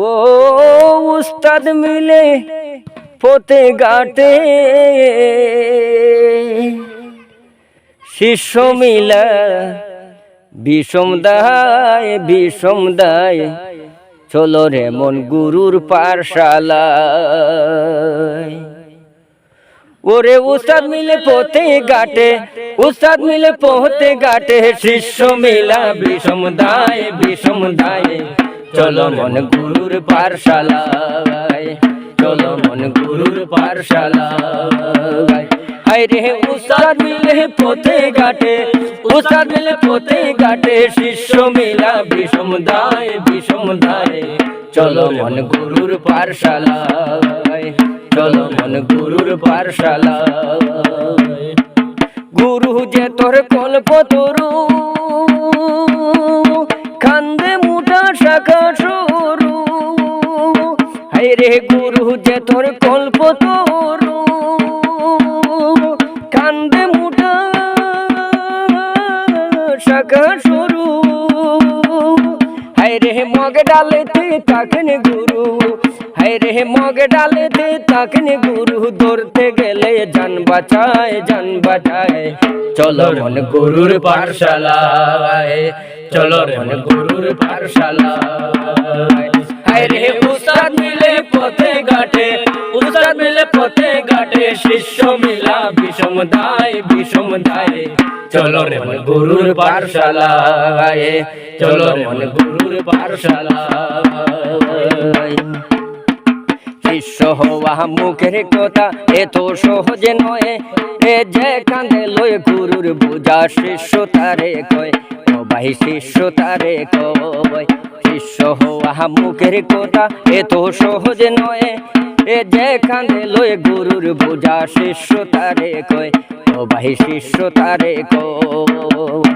ও উস্তাদ মিলে পোতে গাটে শিষ্য মিলা বিষম দায় বিষম দায়। চলো রে মন গুরুর পারশালায় ওরে উস্তাদ মিলে পোতে গাটে উস্তাদ মিলে পোতে গাটে শিষ্য মিলা বিষম দায় বিষম দায়। চলো মন গুরুর পারশালায় চলো মন গুরুর মিলে পোতে গাটে শিষ্য মিলা চলো মন গুরুর পারশালায় চলো গুরু যে তোর কল্প তরু হাই রে গুরু, যে তোর কল্প তরু কান্দে মুটা হাই রে মগ ডালেতে তাকেন গুরু। রে মগ ডালেতে তাকেন গুরু। ধরতে গেলে জান বাঁচায় জান বাঁচায়। চলো মন গুরুর পাঠশালায়। চলো রে মন গুরুর পাঠশালায়। হাই রে উস্তাদ মিলে পথে ঘাটে। উস্তাদ মিলে পথে ঘাটে। শিষ্য মিলা বিষম দায় বিষম দায়। চলো রে মন গুরুর পাঠশালায়। চলো রে মন গুরুর পাঠশালায়। শিষ্য হওয়া মুখের কথা এত সহজে নয়। এ যে কান্দে লয় গুরুর বুঝা, শিষ্য তারে কয় ভাই শিষ্য তারে কয়। শিষ্য হওয়া মুখের কথা এত সহজে নয়। এ যে কান্দে লয় গুরুর বুঝা, শিষ্য তারে কয় ভাই শিষ্য তারে কয়।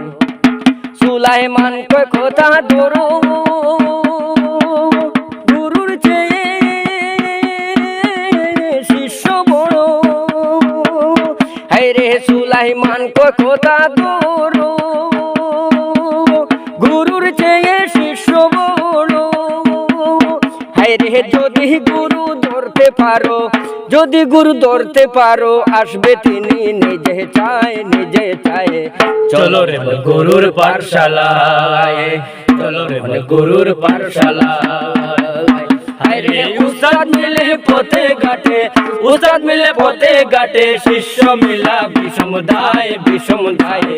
সুলাইমান কয়, কথা ধরো হাই রে সুলাইমান কয় কথা গুরুর চেয়ে শিষ্য বড়। রে যদি গুরু ধরতে পারো, যদি গুরু ধরতে পারো, আসবে তিনি নিজে চায় নিজে চায়। চলো রে গুরুর পাঠশালায়, চলো রে গুরুর পাঠশালায়। রে উস্তাদ মিলে পথে ঘাটে, উস্তাদ মিলে পথে ঘাটে, শিষ্য মিলা বিষমদায় দায় বিষম দায়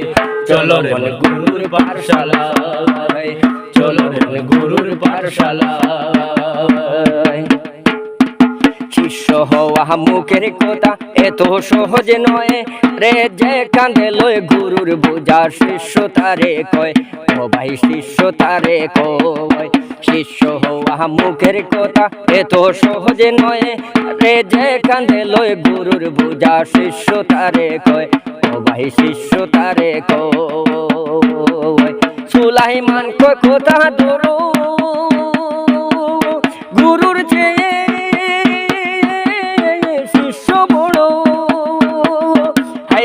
চলো রে গুরুর পাঠশালায়, চলো রে গুরুর পাঠশালায়। শিষ্য হওয়া মুখের কথা, এত সহজ নয়। রে যে কান্দে লয় গুরুর বোঝা, শিষ্য তারে কয় ভাই শিষ্য তারে কয়। শিষ্য হওয়া মুখের কথা, এত সহজ নয়। রে যে কান্দে লয় গুরুর বোঝা, শিষ্য তারে কয় ভাই শিষ্য তারে কয়। সুলাইমান কয়, কথা ধরো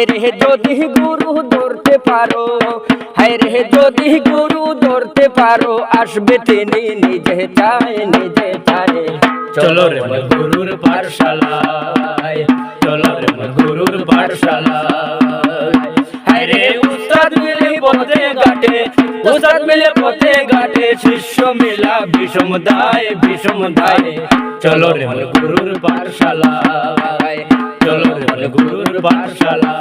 রে যদি গুরু ধরতে পারো, হায় রে যদি গুরু ধরতে পারো, আসবে তিনি নিজে চায় নিজে চায়। চলো রে গুরুর পাঠশালায়, চলো রে গুরুর পাঠশালায়। হায় রে উস্তাদ মিলে পথে ঘাটে, উস্তাদ মিলে পথে ঘাটে, শিষ্য মিলা বিষম দায় বিষম দায় চলো রে গুরুর পাঠশালায় চলো গুরুর পাঠশালা।